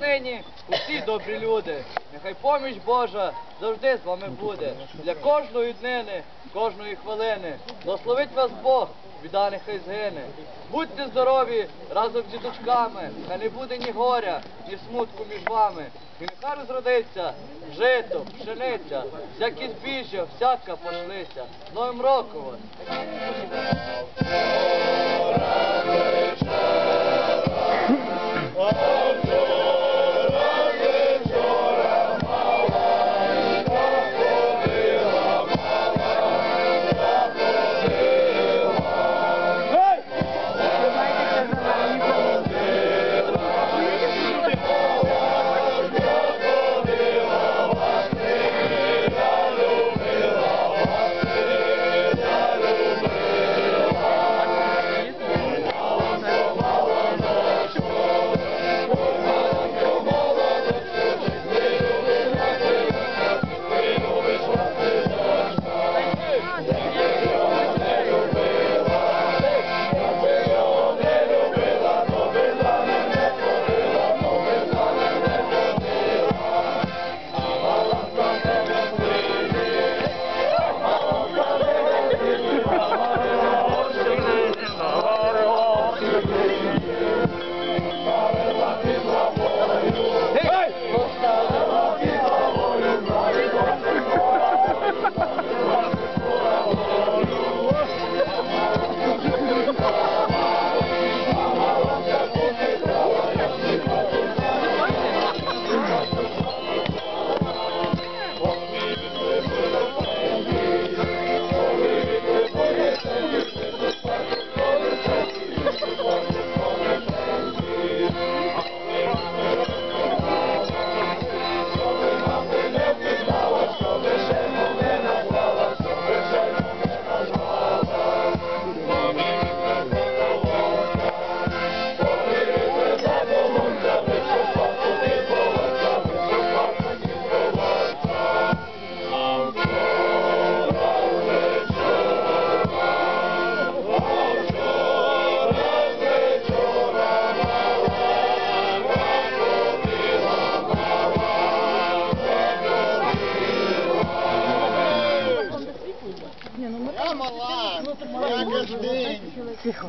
нині усі добрі люди. Нехай поміч Божа завжди з вами буде. Для кожної днини, кожної хвилини. Благословить вас Бог, біда нехай згине. Будьте здорові разом з діточками, хай не буде ні горя, ні смутку між вами. І нехай розродиться жито, пшениця, всякі збіжжя, всяка пошлиця. Новим роком вас!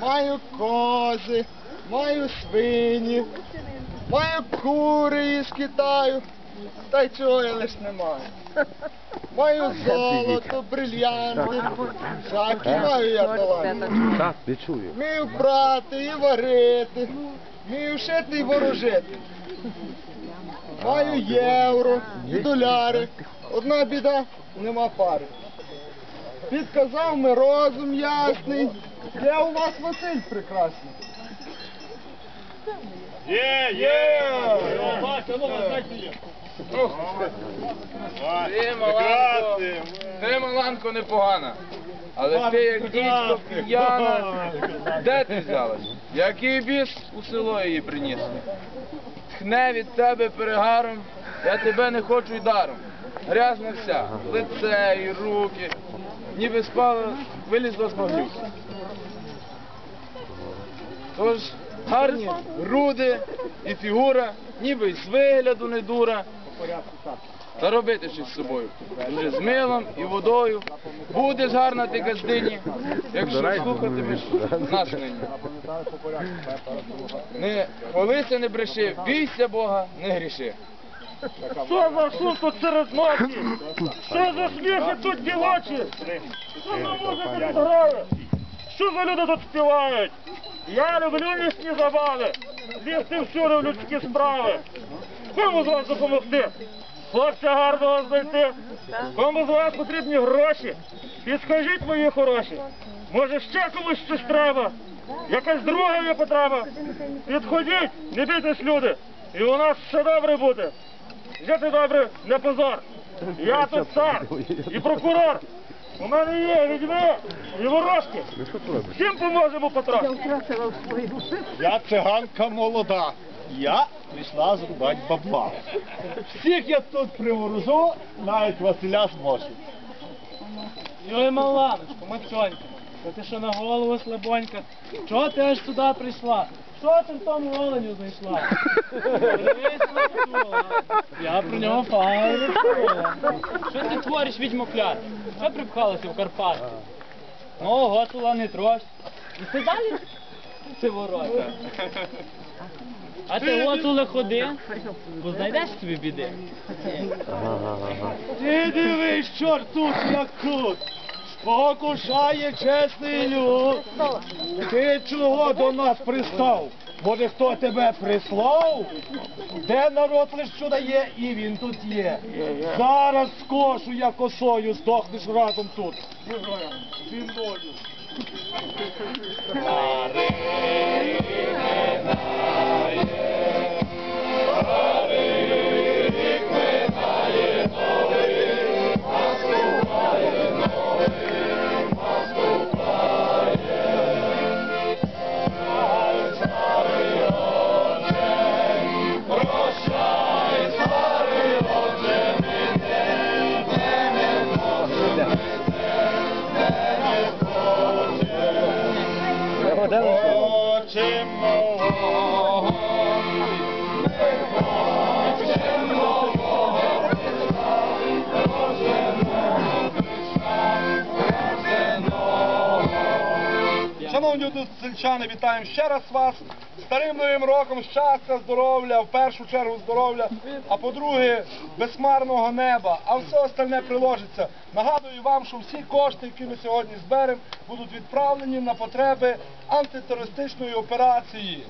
Маю кози, маю свині, маю кури із Китаю. Та й цього я лиш не маю. Маю золото, брильянти, всякі маю я таланти. Так, чую. Вмію і варити, вмію шити і ворожити. Маю євро і доляри. Одна біда, нема пари. Підказав ми розум ясний. Є у вас Василь прекрасний. Є, є! Ти, Маланко, ти, Маланко, непогана. Але ти, як дідько п'яна, де ти взялась? Який біс у село її приніс? Тхне від тебе перегаром, я тебе не хочу й даром. Грязна вся, лице і руки, ніби спала, вилізла з багнюки. Тож гарні груди і фігура, ніби й з вигляду не дура. Та робити щось з собою. Вже з милом і водою. Будеш гарна ти газдині, якщо слухатимеш нас нині. Не хвалися, не бреши, бійся Бога, не гріши. Що за шум тут серед ночі? Що за сміхи тут дівочі? Що за музика тут грає? Що за люди тут співають? Я люблю місні забави, лізти всюди в людські справи. Кому з вас допомогти? Хлопця гарного знайти. Кому з вас потрібні гроші? Підскажіть, мої хороші. Може ще комусь щось треба? Якась друга є потреба? Підходіть, не бійтесь, люди, і у нас все добре буде. Жити добре не позор. Я тут цар і прокурор. У мене є відьми і ворожки. Всім поможемо потрохи. Я циганка молода. Я прийшла зрубати бабла. Всіх я тут приворожу, навіть Василя зможу. Ой, Маланочко, мацьонька, Та ти що на голову слабонька? Чого ти аж сюди прийшла? Що ти в тому оленю знайшла? На цього. Я про нього файно. Що ти твориш, відьмокляр? Що припхалася в Карпатки? Ну, готула не трось. І ти далі? Ти ворота. А ти отуле ходи, бо знайдеш собі біди. Ти дивись, чорт тут, як тут. Спокушає чесний люд. Ти чого до нас пристав? Може хто тебе прислав? Де народ лиш що дає, і він тут є. Зараз скошу я косою, здохнеш разом тут. Зі мною. Шановні тут сельчани, вітаємо ще раз вас. Старим новим роком щастя, здоров'я, в першу чергу здоров'я, а по-друге, безмарного неба, а все остальне приложиться. Нагадую вам, що всі кошти, які ми сьогодні зберемо, будуть відправлені на потреби антитерористичної операції.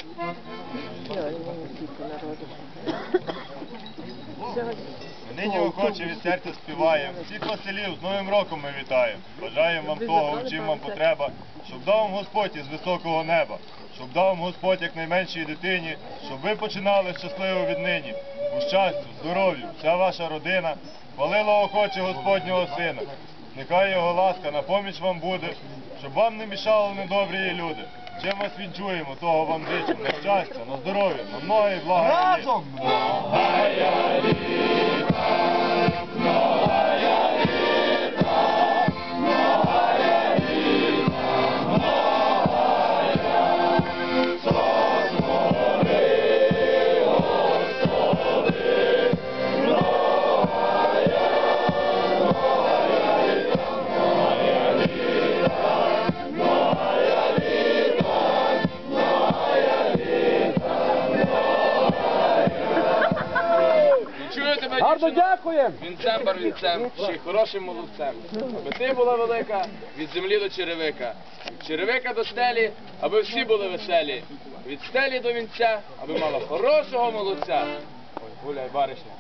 Нині охоче від серця співаємо. Всіх Василів з Новим роком ми вітаємо. Бажаємо вам того, в чим вам потреба, щоб дав вам Господь із високого неба, щоб дав вам Господь як найменшій дитині, щоб ви починали щасливо віднині. У щастю, здоров'ю, вся ваша родина, хвалила охоче Господнього Сина. Нехай його ласка на поміч вам буде, щоб вам не мішали недобрі люди. Чим вас відчуємо, того вам зичу. На щастя, на здоров'я, на многі блага. Разом! Дякуємо. Вінцем барвінцем, ще хорошим молодцем. Аби ти була велика від землі до черевика, від черевика до стелі, аби всі були веселі. Від стелі до вінця, аби мала хорошого молодця. Ой, гуляй, баришня.